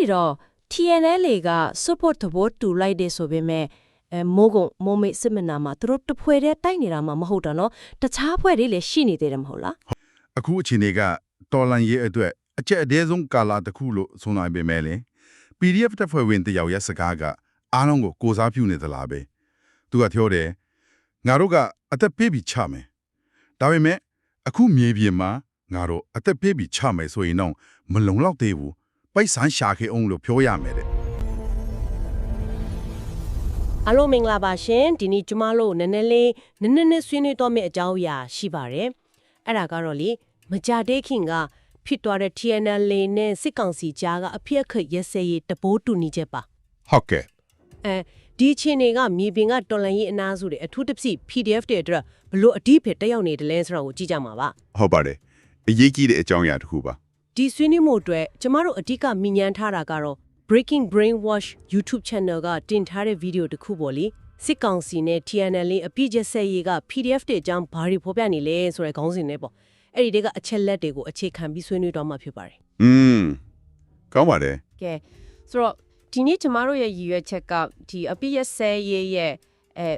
ဒီတော့ TNL က support သဘောတူလိုက်တဲ့ဆိုပေမဲ့အဲမိုးကုံမိုးမိတ်စစ်မနာမှာသူတို့တစ်ဖွဲ့တည်းတိုက်နေတာမှမဟုတ်တော့နော်တခြားဖွဲ့တွေလည်းရှိနေသေးတယ်မဟုတ်လားအခုအချိန်တွေကတော်လန်ရေးအတွက်အကျက်အသေးဆုံးကာလာတစ်ခုလို့ဆိုနိုင်ပေမဲ့လေ PDF တပ်ဖွဲ့ဝင်တယောက်ရဲ့စကားကအားလုံးကိုကိုစားပြုနေသလားပဲသူကပြောတယ်ငါတို့ကအသက်ပေးပြီးချမယ်ဒါပေမဲ့အခုမြေပြင်မှာငါတို့အသက်ပေးပြီးချမယ်ဆိုရင်တော့မလုံလောက်သေးဘူး ပိုက်ဆန်းရှာခဲ့အောင်လို့ပြောရမယ်တဲ့အားလုံးမင်္ဂလာပါရှင်ဒီနေ့ကျမတို့နည်းနည်းလေးနည်းနည်းနဲ့ဆွေးနွေးတော့မယ့်အကြောင်းအရာရှိပါတယ်အဲ့ဒါကတော့လေမကြတဲ့ခင်ကဖြစ်သွားတဲ့ TNL နဲ့စစ်ကောင်စီကြားကအဖြစ်အခက်ရက်စဲရေးတပိုးတူညီချက်ပါဟုတ်ကဲ့အဲဒီအချင်းတွေကမြေပြင်ကတော်လန်ရေးအနာစုတွေအထူးသဖြင့် PDF တွေအတွက်ဘလို့အတိအဖက်တက်ရောက်နေတယ်လဲဆိုတော့ကိုကြည့်ကြမှာပါဟုတ်ပါတယ်အရေးကြီးတဲ့အကြောင်းအရာတစ်ခုပါ ဒီဆွေးနွေးမှုအတွက်ကျမတို့အဓိကမြင်ညမ်းထားတာကတော့ Breaking Brainwash YouTube Channel ကတင်ထားတဲ့ဗီဒီယိုတစ်ခုပေါ့လေစစ်ကောင်စီနဲ့ TNL အပြည့်ကျက်ဆက်ရေးက PDF တွေအကြောင်းဘာတွေဖော်ပြနေလဲဆိုတဲ့ခေါင်းစဉ်နဲ့ပေါ့အဲ့ဒီတကအချက်လက်တွေကိုအခြေခံပြီးဆွေးနွေးတော့မှာဖြစ်ပါတယ်อืมကောင်းပါတယ်ကဲဆိုတော့ဒီနေ့ကျမတို့ရဲ့ရည်ရွယ်ချက်ကဒီအပိယဆဲရေးရဲ့အဲ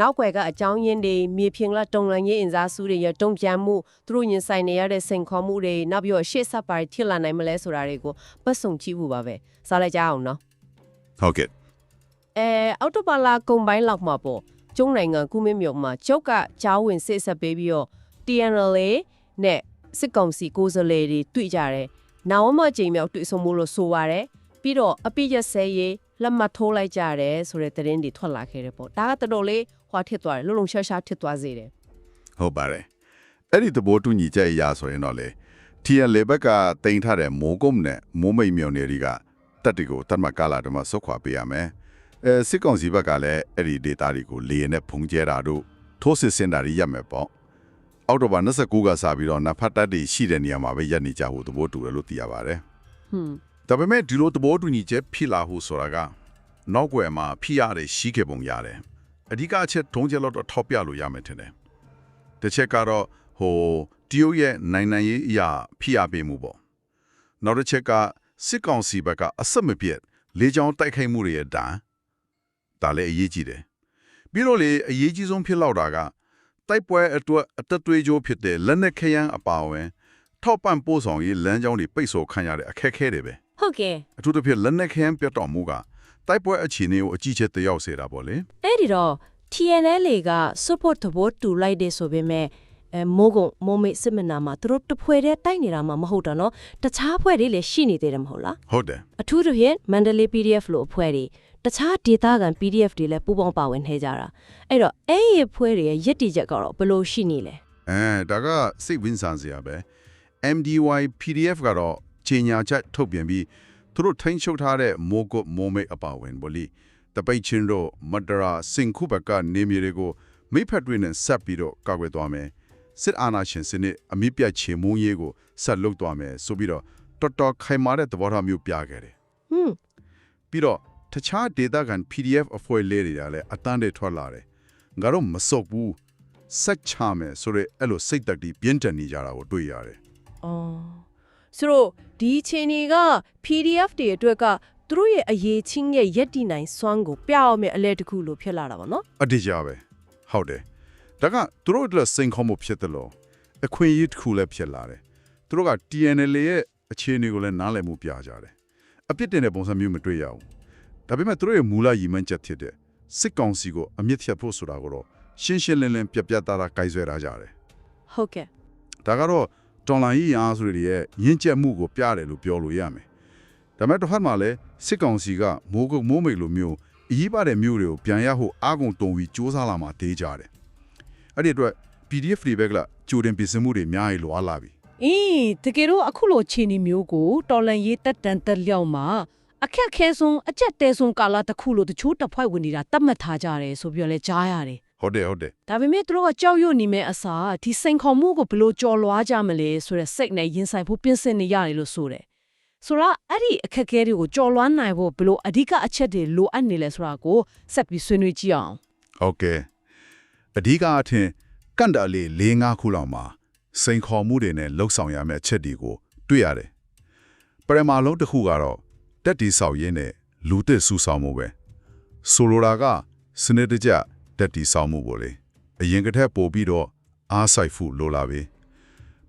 နောက်ွယ်ကအကြောင်းရင်းတွေမြေပြင်ကတုံလန်ရေးအင်စားစုတွေရဲ့တုံ့ပြန်မှုသူတို့ရင်ဆိုင်နေရတဲ့စိန်ခေါ်မှုတွေနောက်ပြီးတော့ရှေ့ဆက်ပါထိလာနိုင်မလဲဆိုတာတွေကိုပတ်စုံကြည့်ဖို့ပါပဲစားလိုက်ကြအောင်နော်ဟုတ်ကဲ့အဲအော်တိုဘာလာကုံပိုင်းလောက်မှာပေါ့ကျုံနိုင်ငံကုမင်းမြို့မှာကျုပ်ကကြားဝင်စစ်ဆက်ပေးပြီးတော့ TNLA နဲ့စစ်ကောင်စီကိုယ်စားလှယ်တွေတွေ့ကြတယ်။နောက်မှကြိမ်မြောက်တွေ့ဆုံမှုလို့ဆိုပါရယ်။ပြီးတော့အပိယဆဲရေးလက်မှတ်ထိုးလိုက်ကြတယ်ဆိုတဲ့သတင်းတွေထွက်လာခဲ့တယ်ပေါ့။ဒါကတော်တော်လေး ဟွာထစ်သွားတယ်လုံလုံရှားရှားထစ်သွားစေတယ်ဟုတ်ပါတယ်အဲ့ဒီသဘောတူညီချက်အရာဆိုရင်တော့လေ TN လေဘက်ကတင်ထားတဲ့မိုးကုန်းနဲ့မိုးမိတ်မြောင်နေတွေကတက်တီကိုတတ်မှတ်ကာလာတမဆုတ်ခွာပေးရမယ်အဲစစ်ကောင်စီဘက်ကလည်းအဲ့ဒီ data တွေကိုလေရင်နဲ့ဖုံကျဲတာတို့ထိုးစစ်စင်တာတွေရပ်မယ်ပေါ့အောက်တိုဘာ29ကစပြီးတော့နဖတ်တက်တွေရှိတဲ့နေရာမှာပဲရပ်နေကြဖို့သဘောတူတယ်လို့သိရပါတယ်။ဟွန်းဒါပေမဲ့ဒီလိုသဘောတူညီချက်ဖြစ်လာဖို့ဆိုတာကနောက်ွယ်မှာဖိရတဲ့ရှိခဲ့ပုံရတယ် အဓိကအချက်ထုံးချက်လို့တော့ထောက်ပြလို့ရမယ်ထင်တယ်တစ်ချက်ကတော့ဟိုတရုတ်ရဲ့နိုင်နိုင်ရေးအရာဖိရပေးမှုပေါ့နောက်တစ်ချက်ကစစ်ကောင်စီဘက်ကအဆက်မပြတ်လေကြောင်းတိုက်ခိုက်မှုတွေရဲ့တန်ဒါလည်းအရေးကြီးတယ်ပြီးတော့လေအရေးကြီးဆုံးဖြစ်လောက်တာကတိုက်ပွဲအတွက်အသက်သွေးကြိုးဖြစ်တဲ့လက်နက်ခဲယမ်းအပါအဝင်ထောက်ပံ့ပို့ဆောင်ရေးလမ်းကြောင်းတွေပိတ်ဆို့ခံရတဲ့အခက်အခဲတွေပဲဟုတ်ကဲ့အထူးသဖြင့်လက်နက်ခဲယမ်းပြတ်တော်မူကတိုက်ပွဲအခြေအနေကိုအကြီးကျယ်တရောက်စေတာပေါ့လေအဲ့ ဒီတော့ TNL က support သဘောတူလိုက်တဲ့ဆိုပေမဲ့အဲမိုးကုံမိုးမိတ်စစ်မနာမှာသူတို့တစ်ဖွဲ့တည်းတိုက်နေတာမှမဟုတ်တော့နော်တခြားဖွဲ့တွေလည်းရှိနေသေးတယ်မဟုတ်လားဟုတ်တယ်အထူးသဖြင့် Mandalay PDF လို့အဖွဲ့တွေတခြား data ကန် PDF တွေလည်းပူးပေါင်းပါဝင်နေကြတာအဲ့တော့အဲ့ဒီအဖွဲ့တွေရဲ့ယက်တီချက်ကတော့ဘယ်လိုရှိနေလဲအဲဒါကစိတ်ဝင်စားစရာပဲ MDY PDF ကတော့ချိန်ညာချက်ထုတ်ပြန်ပြီးသူတို့ထိန်းချုပ်ထားတဲ့မိုးကုတ်မိုးမိတ်အပါဝင်ဗောလီ တပိတ်ချင်းတို့မဒရာစင်ခုဘက်ကနေမြေတွေကိုမိဖက်တွေနဲ့ဆက်ပြီးတော့ကာကွယ်သွားမယ်စစ်အာဏာရှင်စနစ်အမိပြတ်ချေမုန်းရေးကိုဆက်လုပ်သွားမယ်ဆိုပြီးတော့တော်တော်ခိုင်မာတဲ့သဘောထားမျိုးပြခဲ့တယ်ဟွန်းပြီးတော့တခြား data ကန် PDF အဖွဲလေးတွေကလည်းအတန်းတွေထွက်လာတယ်ငါတို့မစုံဘူးစက်ချမယ်ဆိုရဲအဲ့လိုစိတ်တက်တီပြင်းထန်နေကြတာကိုတွေ့ရတယ်အော်ဆိုတော့ဒီအချိန်တွေက PDF တွေအတွက်က သူတို့ရဲ့အရေးချင်းရဲ့ယက်တီနိုင်စွမ်းကိုပြအောင်မဲ့အလဲတစ်ခုလို့ဖြစ်လာတာပေါ့နော်အတိအကျပဲဟုတ်တယ်ဒါကသူတို့အတွက်စိန်ခေါ်မှုဖြစ်တယ်လို့အခွင့်အရေးတစ်ခုလည်းဖြစ်လာတယ်သူတို့က TNL ရဲ့အခြေအနေကိုလည်းနားလည်မှုပြကြတယ်အပြစ်တင်တဲ့ပုံစံမျိုးမတွေ့ရဘူးဒါပေမဲ့သူတို့ရဲ့မူလရည်မှန်းချက်ဖြစ်တဲ့စစ်ကောင်စီကိုအမြင့်ဖြတ်ဖို့ဆိုတာကိုတော့ရှင်းရှင်းလင်းလင်းပြပြသားသားကြိုက်ဆွဲထားကြတယ်ဟုတ်ကဲ့ဒါကတော့တော်လိုင်းကြီးအားဆိုတွေရဲ့ရင့်ကျက်မှုကိုပြတယ်လို့ပြောလို့ရမယ် ဒါပေမဲ့တစ်ဖက်မှာလည်းစစ်ကောင်စီကမိုးကုတ်မိုးမိတ်လိုမျိုးအရေးပါတဲ့မျိုးတွေကိုပြန်ရဖို့အာကုန်တုံပြီးစ조사လာမှတေးကြတယ်အဲ့ဒီအတွက် PDF တွေဘက်ကကြိုတင်ပြင်ဆင်မှုတွေအများကြီးလိုအပ်လာပြီအေးတကယ်တော့အခုလိုခြေနေမျိုးကိုတော်လန်ရေးတက်တန်တက်လျောက်မှာအခက်ခဲဆုံးအကြက်တဲဆုံးကာလတစ်ခုလို့တချို့တပ်ဖွဲ့ဝင်နေတာတတ်မှတ်ထားကြတယ်ဆိုပြီးတော့လဲကြားရတယ်ဟုတ်တယ်ဟုတ်တယ်ဒါပေမဲ့သူတို့ကကြောက်ရွံ့နေမဲ့အစားဒီစိန်ခေါ်မှုကိုဘယ်လိုကြော်လွှားကြမလဲဆိုတဲ့စိတ်နဲ့ရင်ဆိုင်ဖို့ပြင်ဆင်နေရတယ်လို့ဆိုတယ် ဆိုတော့အဲ့ဒီအခက်အခဲတွေကိုကြော်လွှားနိုင်ဖို့ဘယ်လိုအဓိကအချက်တွေလိုအပ်နေလဲဆိုတာကိုဆက်ပြီးဆွေးနွေးကြည့်အောင်ဟုတ်ကဲ့အဓိကအထင်ကန့်တာလေး၄၅ခုလောက်မှာစိန်ခေါ်မှုတွေနဲ့လှုပ်ဆောင်ရမယ့်အချက်တွေကိုတွေ့ရတယ်ပရမလုံးတစ်ခုကတော့တက်တီဆောက်ရင်းနဲ့လူသစ်စုဆောင်မှုပဲဆိုလိုတာကစနစ်တကျတက်တီဆောက်မှုပေါ့လေအရင်ကတည်းကပို့ပြီးတော့အားဆိုင်ဖို့လိုလာပြီ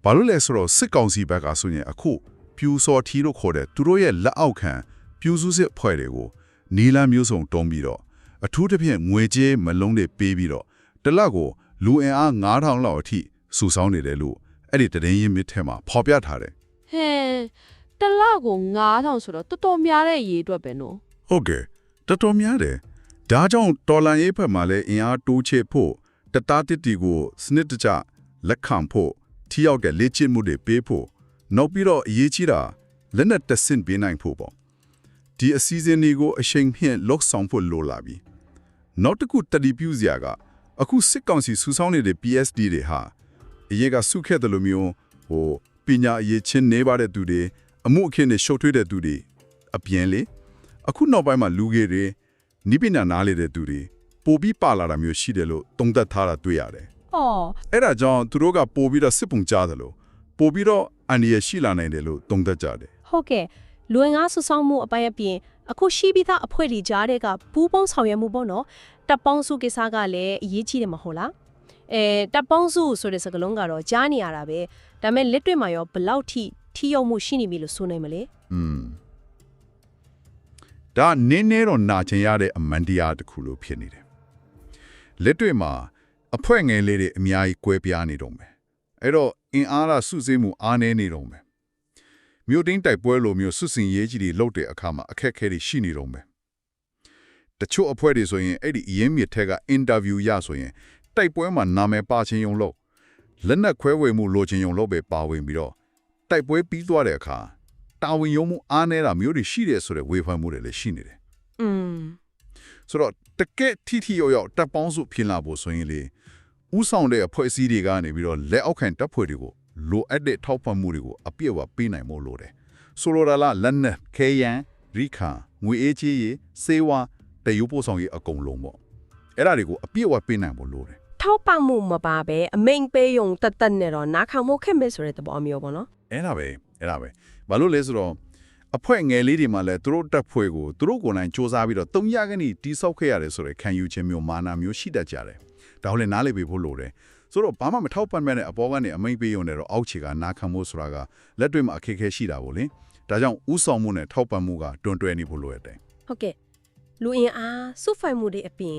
ဘာလို့လဲဆိုတော့စစ်ကောင်စီဘက်ကဆိုရင်အခု ပြူစော်ထီလို့ခေါ်တဲ့သူတို့ရဲ့လက်အောက်ခံပြူစုစစ်အဖွဲ့တွေကိုနီလာမျိုးစုံတုံးပြီးတော့အထူးသဖြင့်ငွေကြေးမလုံးတွေပေးပြီးတော့တစ်လကိုလူအင်အား9000လောက်အထိစုဆောင်းနေတယ်လို့အဲ့ဒီတရင်ရင်းမြစ်ထဲမှာဖော်ပြထားတယ်ဟဲတစ်လကို9000ဆိုတော့တော်တော်များတဲ့ရေအတွက်ပဲနော်ဟုတ်ကဲ့တော်တော်များတယ်ဒါကြောင့်တော်လန်ရေးဖက်မှာလည်းအင်အားတိုးချဲ့ဖို့တသားတစ်တီကိုစနစ်တကျလက်ခံဖို့ထိရောက်တဲ့လေ့ကျင့်မှုတွေပေးဖို့ နောက်ပြီးတော့အရေးကြီးတာလက်နက်တဆင့်ပေးနိုင်ဖို့ပေါ့ဒီအစီအစဉ်တွေကိုအချိန်ဖြင့်လောက်ဆောင်ဖို့လိုလာပြီနောက်တစ်ခုတတိပြုစရာကအခုစစ်ကောင်စီစူဆောင်းနေတဲ့ PSD တွေဟာအရေးကစုခဲ့တယ်လို့မျိုးဟိုပညာအရေးချင်းနေပါတဲ့သူတွေအမှုအခင်းတွေရှုပ်ထွေးတဲ့သူတွေအပြင်လေအခုနောက်ပိုင်းမှာလူငယ်တွေနိပညာနားလေတဲ့သူတွေပိုပြီးပါလာတာမျိုးရှိတယ်လို့တုံ့သက်ထားတာတွေ့ရတယ်။အော်။အဲ့ဒါကြောင့်သူတို့ကပိုပြီးတော့စစ်ပုံကြားတယ်လို့ပိုပြီးတော့ အန္တရာယ်ရှိလာနိုင်တယ်လို့တုံ့သက်ကြတယ်ဟုတ်ကဲ့လူဝင်ကားဆူဆောင်းမှုအပိုင်းအပြင်အခုရှိပြီးသားအဖွဲ့တွေကြားတဲ့ကပူးပေါင်းဆောင်ရွက်မှုပေါ့နော်တပ်ပေါင်းစုကိစ္စကလည်းအရေးကြီးတယ်မဟုတ်လားအဲတပ်ပေါင်းစုဆိုတဲ့စကားလုံးကတော့ကြားနေရတာပဲဒါပေမဲ့လက်တွေ့မှာရောဘယ်လောက်ထိထိရောက်မှုရှိနေပြီလို့ဆိုနိုင်မလဲ။อืมဒါနင်းနေတော့နာကျင်ရတဲ့အမန်တရားတစ်ခုလို့ဖြစ်နေတယ်။လက်တွေ့မှာအဖွဲ့ငယ်လေးတွေအများကြီးကွဲပြားနေတော့မယ်။အဲ့တော့ အင်အားရစုစည်းမှုအားနည်းနေတော့မယ်။မြို့တင်းတိုက်ပွဲလိုမျိုးစွတ်စင်ရေးကြီးတွေလုပ်တဲ့အခါမှာအခက်အခဲတွေရှိနေတော့မယ်။တချို့အဖွဲ့တွေဆိုရင်အဲ့ဒီအရင်းမြစ်ထက်ကအင်တာဗျူးရဆိုရင်တိုက်ပွဲမှာနာမည်ပါချင်းယုံလို့လက်နက်ခွဲဝေမှုလိုချင်ယုံလို့ပဲပါဝင်ပြီးတော့တိုက်ပွဲပြီးသွားတဲ့အခါတာဝန်ယုံမှုအားနည်းတာမျိုးတွေရှိတယ်ဆိုတဲ့ဝေဖန်မှုတွေလည်းရှိနေတယ်อืมဆိုတော့တကက်ထိထိရောက်ရောက်တပ်ပေါင်းစုဖြစ်လာဖို့ဆိုရင်လေ ဥဆောင်တဲ့အဖွဲ့အစည်းတွေကနေပြီးတော့လက်အောက်ခံတပ်ဖွဲ့တွေကိုလိုအပ်တဲ့ထောက်ပံ့မှုတွေကိုအပြည့်အဝပေးနိုင်ဖို့လိုတယ်ဆိုလိုတာလားလက်နက်ခဲယံရိခါငွေအေးကြီးရေးစေဝါတယူပို့ဆောင်ရေးအကုန်လုံးပေါ့အဲ့ဒါတွေကိုအပြည့်အဝပေးနိုင်ဖို့လိုတယ်ထောက်ပံ့မှုမပါပဲအမိန်ပေးယုံတတ်တတ်နဲ့တော့နားခံမှုခက်မဲ့ဆိုတဲ့သဘောမျိုးပေါ့နော်အဲ့ဒါပဲအဲ့ဒါပဲဘာလို့လဲဆိုတော့အဖွဲ့ငယ်လေးတွေမှလည်းသူတို့တက်ဖွဲ့ကိုသူတို့ကိုယ်တိုင်စ조사ပြီးတော့တုံရကနီတိဆောက်ခဲ့ရတယ်ဆိုတဲ့ခံယူခြင်းမျိုးမာနာမျိုးရှိတတ်ကြတယ် ဒါဟုတ်လဲနားလေပေးဖို့လိုတယ်ဆိုတော့ဘာမှမထောက်ပံ့မဲ့တဲ့အပေါ်ကနေအမိန်ပေးရုံနဲ့တော့အောက်ခြေကနာခံမှုဆိုတာကလက်တွေ့မှာအခက်အခဲရှိတာပေါ့လေဒါကြောင့်ဥဆောင်မှုနဲ့ထောက်ပံ့မှုကတွန်တွဲနေဖို့လိုရတယ်ဟုတ်ကဲ့လူအင်အားစုဖိုင်မှုတွေအပြင်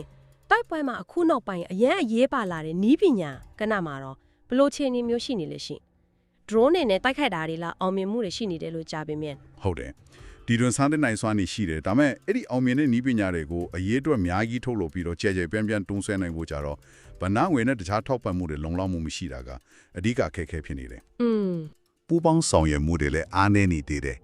တိုက်ပွဲမှာအခုနောက်ပိုင်းအရန်အရေးပါလာတဲ့နီးပညာကဏ္ဍမှာတော့ဘလို့ခြေနေမျိုးရှိနေလဲရှိ drone နဲ့တိုက်ခိုက်တာတွေလားအောင်မြင်မှုတွေရှိနေတယ်လို့ကြားပေမဲ့ဟုတ်တယ် ဒီတွင်စမ်းတဲ့နိုင်စွမ်းနေရှိတယ်ဒါပေမဲ့အဲ့ဒီအောင်မြင်တဲ့နီးပညာတွေကိုအရေးအတွက်အများကြီးထုတ်လုပ်ပြီးတော့ကြဲကြဲပြန့်ပြန့်တွန်းဆွဲနိုင်ဖို့ကြတော့ဗနာငွေနဲ့တခြားထောက်ပံ့မှုတွေလုံလောက်မှုမရှိတာကအဓိကအခက်အခဲဖြစ်နေတယ်อืมပူပေါင်းဆောင်ရွက်မှုတွေလည်းအားနည်းနေသေးတယ်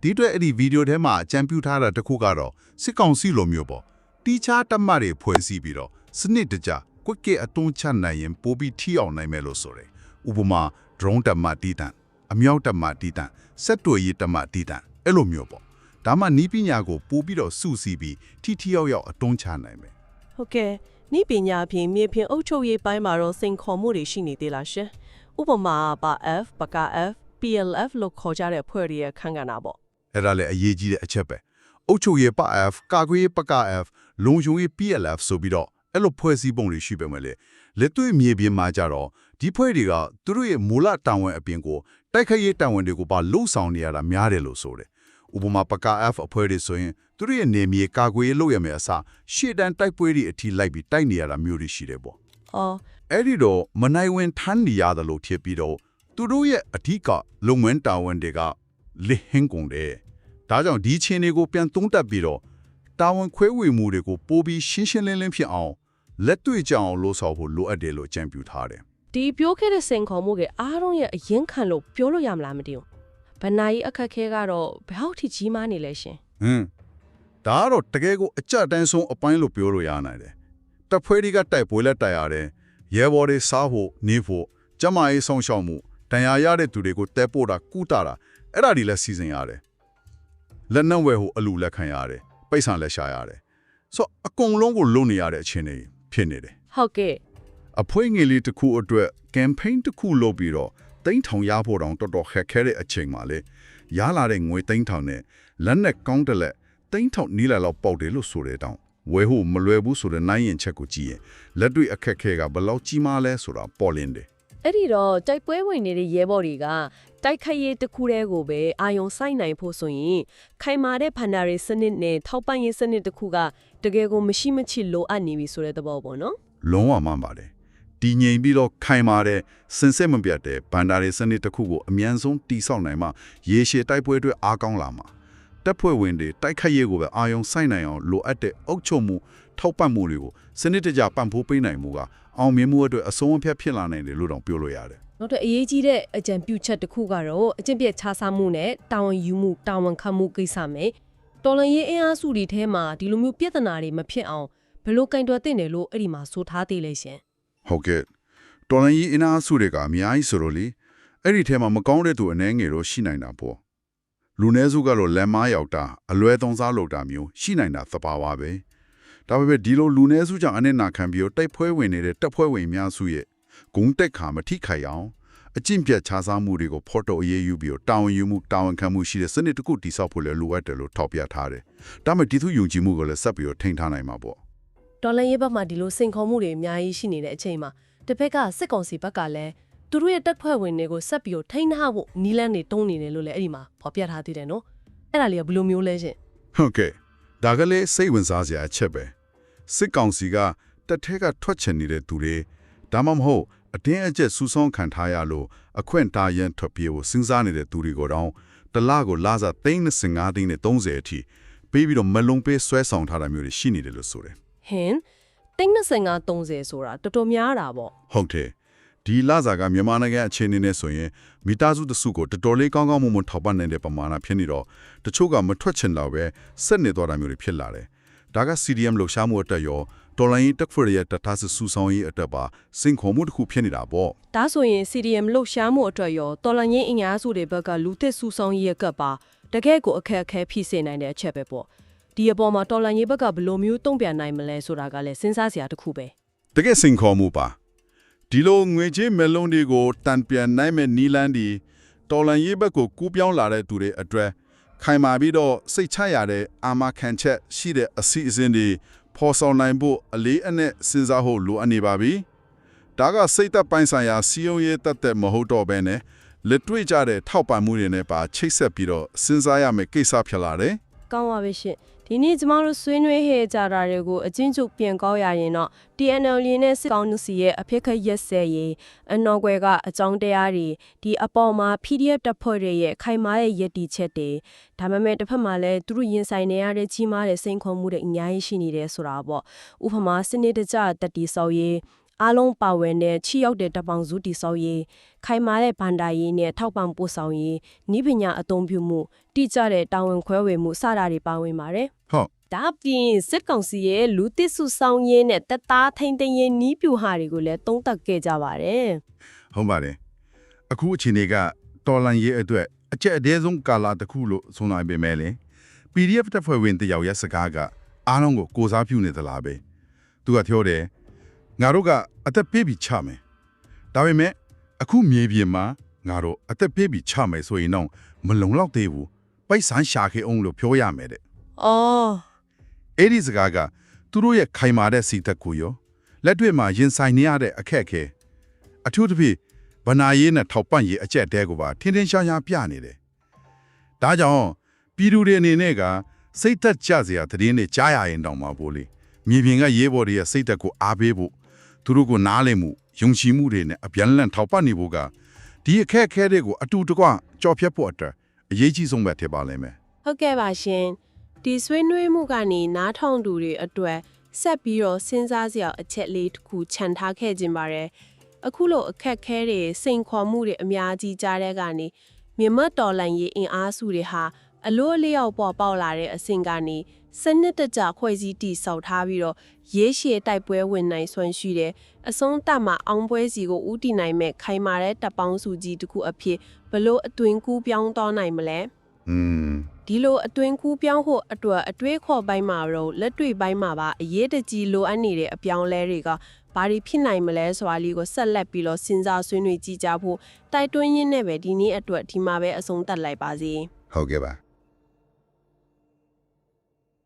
ဒီအတွက်အဲ့ဒီဗီဒီယိုထဲမှာအကြံပြုထားတာတစ်ခုကတော့စစ်ကောင်စီလိုမျိုးပေါ့တီချားတက်မှတ်တွေဖွဲ့စည်းပြီးတော့စနစ်တကျကွက်ကဲအတုံးချနိုင်ရင်ပိုပြီးထိအောင်နိုင်မယ်လို့ဆိုတယ်ဥပမာ drone တက်မှတ်တီးတန်အမြောက်တက်မှတ်တီးတန်စက်တွေရေးတက်မှတ်တီးတန်အဲ့လိုမျိုးပေါ့ ဒါမှနီးပညာကိုပိုပြီးတော့စုစည်းပြီးထိထိရောက်ရောက်အတုံးချနိုင်မယ်ဟုတ်ကဲ့ဤပညာဖြင့်မြေပြင်အုပ်ချုပ်ရေးပိုင်းမှာတော့စိန်ခေါ်မှုတွေရှိနေသေးလားရှင်ဥပမာပါ F ပကာ F PLF လို့ခေါ်ကြတဲ့ဖွဲ့တွေရဲ့ခန့်ကဏ္ဍပေါ့အဲ့ဒါလည်းအရေးကြီးတဲ့အချက်ပဲအုတ်ချုပ်ရေးပ F ကာကွယ်ရေးပက F လုံခြုံရေး PLF ဆိုပြီးတော့အဲ့လိုဖွဲ့စည်းပုံတွေရှိပေမဲ့လေလက်တွေ့မြေပြင်မှာကြတော့ဒီဖွဲ့တွေကသူတို့ရဲ့မူလတာဝန်အပြင်ကိုတိုက်ခိုက်ရေးတာဝန်တွေကိုပါလှုပ်ဆောင်နေရတာများတယ်လို့ဆိုတယ် ဥပမာပက F အဖွဲ့တွေဆိုရင်သူတို့ရဲ့နေမြေကာကွယ်ရေးလုပ်ရမယ့်အစားရှေ့တန်းတိုက်ပွဲတွေအထိလိုက်ပြီးတိုက်နေရတာမျိုးတွေရှိတယ်ပေါ့အော်အဲ့ဒီတော့မနိုင်ဝင်ထမ်းနေရတယ်လို့ထင်ပြီးတော့သူတို့ရဲ့အဓိကလုံငန်းတာဝန်တွေကလဟင်းကုန်တယ်။ဒါကြောင့်ဒီချင်းတွေကိုပြန်သုံးတက်ပြီးတော့တာဝန်ခွဲဝေမှုတွေကိုပိုပြီးရှင်းရှင်းလင်းလင်းဖြစ်အောင်လက်တွေ့ကြအောင်လို့ဆောက်ဖို့လိုအပ်တယ်လို့ကြံပြထားတယ်ဒီပြောခဲ့တဲ့စိန်ခေါ်မှုကအားလုံးရဲ့အရင်ခံလို့ပြောလို့ရမလားမသိဘူး ဗနာကြီးအခက်ခဲကတော့ဘယ်ဟုတ်ထိကြီးမားနေလဲရှင်။ဟင်းဒါကတော့တကယ်ကိုအကြတန်းဆုံးအပိုင်းလို့ပြောလို့ရနိုင်တယ်။တပ်ဖွဲ့တွေကတိုက်ပွဲလက်တိုက်ရတယ်။ရဲဘော်တွေစားဖို့နေဖို့ကျမရေးဆောင်ရှောက်မှုတန်ရာရတဲ့သူတွေကိုတဲပို့တာကုတာတာအဲ့ဒါတွေလည်းစီစဉ်ရတယ်။လက်နက်ဝယ်ဟိုအလူလက်ခံရတယ်။ပိတ်ဆံလက်ရှာရတယ်။ဆိုအကုန်လုံးကိုလုံနေရတဲ့အခြေအနေဖြစ်နေတယ်ဟုတ်ကဲ့။အဖွဲငယ်လေးတစ်ခုအတွက် campaign တစ်ခုလုပ်ပြီးတော့ တိန်းထောင်ရဖို့တောင်တော်တော်ခက်ခဲတဲ့အချိန်မှာလေရလာတဲ့ငွေတိန်းထောင်နဲ့လက်နဲ့ကောင်းတယ်လက်တိမ့်ထောက်နီးလာလောက်ပေါက်တယ်လို့ဆိုတဲ့တောင်ဝဲဟုမလွယ်ဘူးဆိုတဲ့နိုင်ရင်ချက်ကိုကြည့်ရင်လက်တွေ့အခက်ခဲကဘယ်လောက်ကြီးမားလဲဆိုတာပေါ်လင်းတယ်အဲ့ဒီတော့တိုက်ပွဲဝင်နေတဲ့ရဲဘော်တွေကတိုက်ခိုက်ရေးတစ်ခုတည်းကိုပဲအာယုံဆိုင်နိုင်ဖို့ဆိုရင်ခိုင်မာတဲ့ဖန်ဒါရီစနစ်နဲ့ထောက်ပံ့ရေးစနစ်တစ်ခုကတကယ်ကိုမရှိမချစ်လိုအပ်နေပြီဆိုတဲ့သဘောပေါ့နော်လုံးဝမှန်ပါတယ် တည်ငြိမ်ပြီးတော့ခိုင်မာတဲ့စင်စစ်မပြတ်တဲ့ဘန်ဒါရီစနစ်တစ်ခုကိုအမြန်ဆုံးတိဆောက်နိုင်မှရေရှည်တိုက်ပွဲအတွက်အားကောင်းလာမှာတပ်ဖွဲ့ဝင်တွေတိုက်ခိုက်ရေးကိုပဲအာယုံစိုက်နိုင်အောင်လိုအပ်တဲ့အုပ်ချုပ်မှုထောက်ပံ့မှုတွေကိုစနစ်တကျပံ့ပိုးပေးနိုင်မှုကအောင်မြင်မှုအတွက်အဆုံးအဖြတ်ဖြစ်လာနိုင်တယ်လို့တောင်ပြောလို့ရတယ်နောက်တော့အရေးကြီးတဲ့အကြံပြုချက်တစ်ခုကတော့အကျင့်ပြတ်ခြားစားမှုနဲ့တာဝန်ယူမှုတာဝန်ခံမှုကိစ္စမယ်တော်လန်ရေးအင်အားစုတွေထဲမှာဒီလိုမျိုးပြဿနာတွေမဖြစ်အောင်ဘယ်လိုကင်တွယ်သင့်တယ်လို့အဲ့ဒီမှာဆိုထားသေးလဲရှင် ဟုတ်ကဲ့တော်လန်ကြီးအင်အားစုတွေကအများကြီးဆိုတော့လေအဲ့ဒီထဲမှာမကောင်းတဲ့သူအနှဲငယ်တော့ရှိနိုင်တာပေါ့လူနည်းစုကတော့လက်မားရောက်တာအလွဲသုံးစားလုပ်တာမျိုးရှိနိုင်တာသဘာဝပဲဒါပေမဲ့ဒီလိုလူနည်းစုကြောင့်အနစ်နာခံပြီးတော့တိုက်ပွဲဝင်နေတဲ့တပ်ဖွဲ့ဝင်များစုရဲ့ဂုံတက်ခါမထိခိုက်အောင်အကျင့်ပြတ်ခြားစားမှုတွေကိုဖော်တော်အရေးယူပြီးတော့တာဝန်ယူမှုတာဝန်ခံမှုရှိတဲ့စနစ်တစ်ခုတည်ဆောက်ဖို့လည်းလိုအပ်တယ်လို့ထောက်ပြထားတယ်။ဒါမှဒီသူယုံကြည်မှုကိုလည်းဆက်ပြီးတော့ထိန်းထားနိုင်မှာပေါ့ တော်လန်ရေးဘက်မှာဒီလိုစိန်ခေါ်မှုတွေအများကြီးရှိနေတဲ့အချိန်မှာတစ်ဖက်ကစစ်ကောင်စီဘက်ကလည်းသူတို့ရဲ့တပ်ဖွဲ့ဝင်တွေကိုဆက်ပြီးတော့ထိန်းထားဖို့နီလန်းတွေတုံးနေတယ်လို့လည်းအဲ့ဒီမှာဖော်ပြထားသေးတယ်နော်အဲ့ဒါလေးကဘယ်လိုမျိုးလဲရှင်ဟုတ်ကဲ့ဒါကလည်းစိတ်ဝင်စားစရာအချက်ပဲစစ်ကောင်စီကတက်ထဲကထွက်ချင်နေတဲ့သူတွေဒါမှမဟုတ်အတင်းအကျပ်စူးစောင်းခံထားရလို့အခွင့်တာရန်ထွက်ပြေးကိုစဉ်းစားနေတဲ့သူတွေကိုတော့တစ်လကိုလာစား35သိန်းနဲ့30အထိပေးပြီးတော့မလုံပေးဆွဲဆောင်ထားတာမျိုးတွေရှိနေတယ်လို့ဆိုတယ် ဟင်တိန်း25 30ဆိုတာတော်တော်များတာပေါ့ဟုတ်တယ်ဒီလာစားကမြန်မာနိုင်ငံအခြေအနေနဲ့ဆိုရင်မိသားစုတစုကိုတော်တော်လေးကောင်းကောင်းမွန်မွန်ထောက်ပံ့နိုင်တဲ့ပမာဏဖြစ်နေတော့တချို့ကမထွက်ချင်တော့ပဲဆက်နေသွားတာမျိုးတွေဖြစ်လာတယ်ဒါက CDM လှူရှားမှုအတက်ရောတော်လိုင်းတက်ဖရရဲ့တထားစစူဆောင်ရေးအတက်ပါစင်ခေါ်မှုတစ်ခုဖြစ်နေတာပေါ့ဒါဆိုရင် CDM လှုပ်ရှားမှုအတွက်ရောတော်လန်ရေးအင်အားစုတွေဘက်ကလူသစ်စုဆောင်ရေးကပ်ပါတကယ့်ကိုအခက်အခဲဖြစ်စေနိုင်တဲ့အချက်ပဲပေါ့ ဒီအပေါ်မှာတော်လန်ရေးဘက်ကဘယ်လိုမျိုးတုံ့ပြန်နိုင်မလဲဆိုတာကလည်းစဉ်းစားစရာတစ်ခုပဲတကယ်စင်ခေါ်မှုပါဒီလိုငွေကြေးမဲလုံးတွေကိုတန်ပြန်နိုင်မဲ့နီလန်းဒီတော်လန်ရေးဘက်ကိုကူးပြောင်းလာတဲ့သူတွေအတွက်ခိုင်မာပြီးတော့စိတ်ချရတဲ့အာမခံချက်ရှိတဲ့အစီအစဉ်တွေဖော်ဆောင်နိုင်ဖို့အလေးအနက်စဉ်းစားဖို့လိုအပ်နေပါပြီဒါကစိတ်သက်ပိုင်းဆိုင်ရာစီယုံရေးတက်တဲ့မဟုတ်တော့ဘဲနဲ့လက်တွေ့ကြတဲ့ထောက်ပံ့မှုတွေနဲ့ပါချိတ်ဆက်ပြီးတော့စဉ်းစားရမယ့်ကိစ္စဖြစ်လာတယ် ကောင်းပါပြီရှင်ဒီနေ့ကျမတို့ဆွေးနွေးဟဲ့ကြတာတွေကိုအချင်းချုပ်ပြန်ကောက်ရရင်တော့ TNL ရင်းနဲ့စစ်ကောင်စီရဲ့အဖြစ်ခက်ရက်စဲရေးအနော်ကွယ်ကအကြောင်းတရားတွေဒီအပေါ်မှာ PDF တပ်ဖွဲ့တွေရဲ့ခိုင်မာတဲ့ရည်တည်ချက်တွေဒါပေမဲ့တစ်ဖက်မှာလည်းသူတို့ရင်ဆိုင်နေရတဲ့ကြီးမားတဲ့စိန်ခေါ်မှုတွေအများကြီးရှိနေတယ်ဆိုတာပေါ့ဥပမာစနစ်တကျတက်တီဆောက်ရေး အားလုံးပါဝင်တဲ့ချီရောက်တဲ့တပ်ပေါင်းစုတီဆောက်ရေးခိုင်မာတဲ့ဗန်ဒါရေးနဲ့ထောက်ပံ့ပို့ဆောင်ရေးနိပညာအသုံးပြုမှုတိကျတဲ့တာဝန်ခွဲဝေမှုစတာတွေပါဝင်ပါတယ်ဟုတ်ဒါပြင်စစ်ကောင်စီရဲ့လူသစ်စုဆောင်ရင်းနဲ့တက်သားထိန်သိမ်းရေးနီးပြူဟာတွေကိုလည်းတုံးတက်ခဲ့ကြပါတယ်ဟုတ်ပါတယ်အခုအချိန်တွေကတော်လန်ရေးအတွက်အချက်အသေးဆုံးကာလာတစ်ခုလို့ဆိုနိုင်ပေမဲ့လေ PDF တပ်ဖွဲ့ဝင်တယောက်ရဲ့စကားကအားလုံးကိုကိုစားပြုနေသလားပဲသူကပြောတယ် ငါတို့ကအသက်ပေးပြီးချမယ်ဒါပေမဲ့အခုမြေပြင်မှာငါတို့အသက်ပေးပြီးချမယ်ဆိုရင်တော့မလုံလောက်သေးဘူးပိုက်ဆန်းရှာခဲ့အောင်လို့ပြောရမယ်တဲ့။အော်အဲ့ဒီစကားကသူတို့ရဲ့ခိုင်မာတဲ့စီသက်ကိုရောလက်တွေ့မှာရင်ဆိုင်နေရတဲ့အခက်အခဲအထူးသဖြင့်ဗနာရေးနဲ့ထောက်ပံ့ရေးအကျက်တဲကိုပါထင်းထင်းရှားရှားပြနေတယ်။ဒါကြောင့်ပြည်သူတွေအနေနဲ့ကစိတ်သက်ကြစရာသတင်းတွေကြားရရင်တောင်မှပို့လေမြေပြင်ကရေးပေါ်တွေရဲ့စိတ်သက်ကိုအားပေးဖို့ သူတို့ကိုနားလည်မှုယုံကြည်မှုတွေနဲ့အပြန်လန့်ထောက်ပံ့နေဖို့ကဒီအခက်အခဲတွေကိုအတူတကွကြော်ဖြတ်ဖို့အတွက်အရေးကြီးဆုံးပဲဖြစ်ပါလိမ့်မယ်ဟုတ်ကဲ့ပါရှင်။ဒီဆွေးနွေးမှုကနေနားထောင်သူတွေအတွက်ဆက်ပြီးတော့စဉ်းစားစရာအချက်လေးတစ်ခုခြံထားခဲ့ခြင်းပါတယ်။အခုလိုအခက်ခဲတွေစိန်ခေါ်မှုတွေအများကြီးကြားတဲ့ကနေမြန်မာတော်လန်ရေးအင်အားစုတွေဟာအလို့အလျောက်ပေါ်ပေါက်လာတဲ့အဆင့်ကနေ စနစ်တကျဖွဲ့စည်းတည်ဆောက်ထားပြီးတော့ရေးရှည်တိုက်ပွဲဝင်နိုင်ဆွမ်းရှိတယ်အဆုံးတတ်မှာအောင်ပွဲစီကိုဥတီနိုင်မဲ့ခိုင်မာတဲ့တပ်ပေါင်းစုကြီးတစ်ခုအဖြစ်ဘလို့အသွင်ကူးပြောင်းသွားနိုင်မလဲ။อืมဒီလိုအတွင်းကူးပြောင်းဖို့အတွက်အတွေးခေါ်ပိုင်းမှာတော့လက်တွေ့ပိုင်းမှာပါအရေးတကြီးလိုအပ်နေတဲ့အပြောင်းလဲတွေကဘာတွေဖြစ်နိုင်မလဲဆိုတာလေးကိုဆက်လက်ပြီးတော့စဉ်းစားဆွေးနွေးကြည့်ကြဖို့တိုက်တွန်းရင်းနဲ့ပဲဒီနေ့အတွက်ဒီမှာပဲအဆုံးသတ်လိုက်ပါစီဟုတ်ကဲ့ပါ